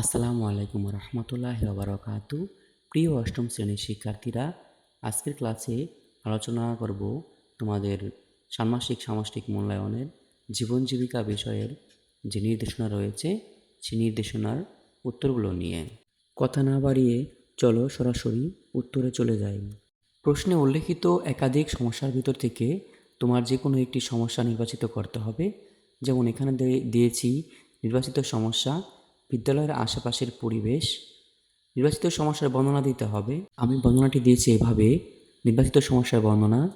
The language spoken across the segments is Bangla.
আসসালামু আলাইকুম রহমতুল্লাহ বারকাতু প্রিয় অষ্টম শ্রেণির শিক্ষার্থীরা, আজকের ক্লাসে আলোচনা করব তোমাদের ষান্মাসিক সামষ্টিক মূল্যায়নের জীবন জীবিকা বিষয়ের যে নির্দেশনা রয়েছে সেই নির্দেশনার উত্তরগুলো নিয়ে। কথা না বাড়িয়ে চলো সরাসরি উত্তরে চলে যাই। প্রশ্নে উল্লেখিত একাধিক সমস্যার ভিতর থেকে তোমার যে কোনো একটি সমস্যা নির্বাচিত করতে হবে। যেমন এখানে দিয়েছি, নির্বাচিত সমস্যা বিদ্যালয়ের আশেপাশের পরিবেশ, নির্বাচিত সমস্যার বর্ণনা দিতে হবে। আমি বর্ণনাটি দিয়েছি এভাবে, নির্বাচিত সমস্যার বর্ণনা,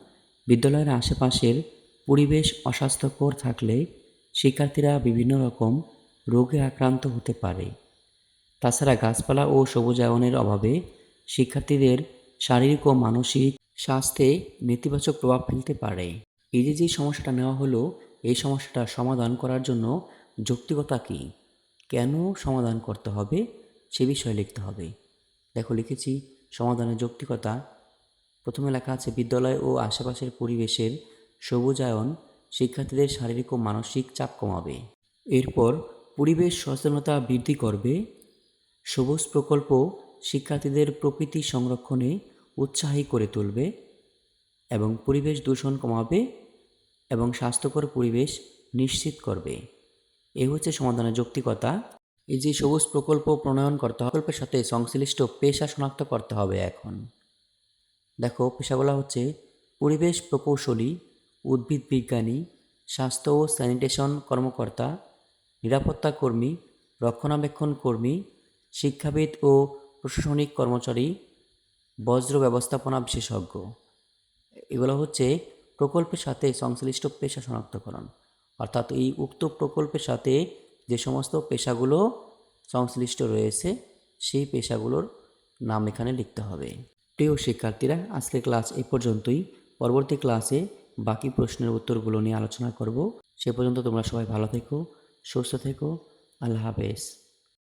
বিদ্যালয়ের আশেপাশের পরিবেশ অস্বাস্থ্যকর থাকলে শিক্ষার্থীরা বিভিন্ন রকম রোগে আক্রান্ত হতে পারে। তাছাড়া গাছপালা ও সবুজায়নের অভাবে শিক্ষার্থীদের শারীরিক ও মানসিক স্বাস্থ্যে নেতিবাচক প্রভাব ফেলতে পারে। এই যে যে সমস্যাটা নেওয়া হলো, এই সমস্যাটা সমাধান করার জন্য যৌক্তিকতা কী? কেন সমাধান করতে হবে সে বিষয়ে লিখতে হবে। দেখো, লিখেছি, সমাধানের যৌক্তিকতা। প্রথমে লেখা আছে, বিদ্যালয় ও আশেপাশের পরিবেশের সবুজায়ন শিক্ষার্থীদের শারীরিক ও মানসিক চাপ কমাবে। এরপর, পরিবেশ সচেতনতা বৃদ্ধি করবে। সবুজ প্রকল্প শিক্ষার্থীদের প্রকৃতি সংরক্ষণে উৎসাহী করে তুলবে এবং পরিবেশ দূষণ কমাবে এবং স্বাস্থ্যকর পরিবেশ নিশ্চিত করবে। এই হচ্ছে সমাধানের যৌক্তিকতা। এই যে সবুজ প্রকল্প প্রণয়ন করতে হবে, প্রকল্পের সাথে সংশ্লিষ্ট পেশা শনাক্ত করতে হবে এখন। দেখো, পেশাগুলো হচ্ছে পরিবেশ প্রকৌশলী, উদ্ভিদ বিজ্ঞানী, স্বাস্থ্য ও স্যানিটেশন কর্মকর্তা, নিরাপত্তা কর্মী, রক্ষণাবেক্ষণ কর্মী, শিক্ষাবিদ ও প্রশাসনিক কর্মচারী, বজ্র ব্যবস্থাপনা বিশেষজ্ঞ। এগুলো হচ্ছে প্রকল্পের সাথে সংশ্লিষ্ট পেশা শনাক্তকরণ। অর্থাৎ এই উক্ত প্রকল্পের সাথে যে সমস্ত পেশাগুলো সংশ্লিষ্ট রয়েছে, সেই পেশাগুলোর নাম এখানে লিখতে হবে। প্রিয় শিক্ষার্থীরা আজকের ক্লাস এ পর্যন্তই। পরবর্তী ক্লাসে বাকি প্রশ্নের উত্তরগুলো নিয়ে আলোচনা করব। সে পর্যন্ত তোমরা সবাই ভালো থেকো, সুস্থ থেকো। আল্লাহ হাফেজ।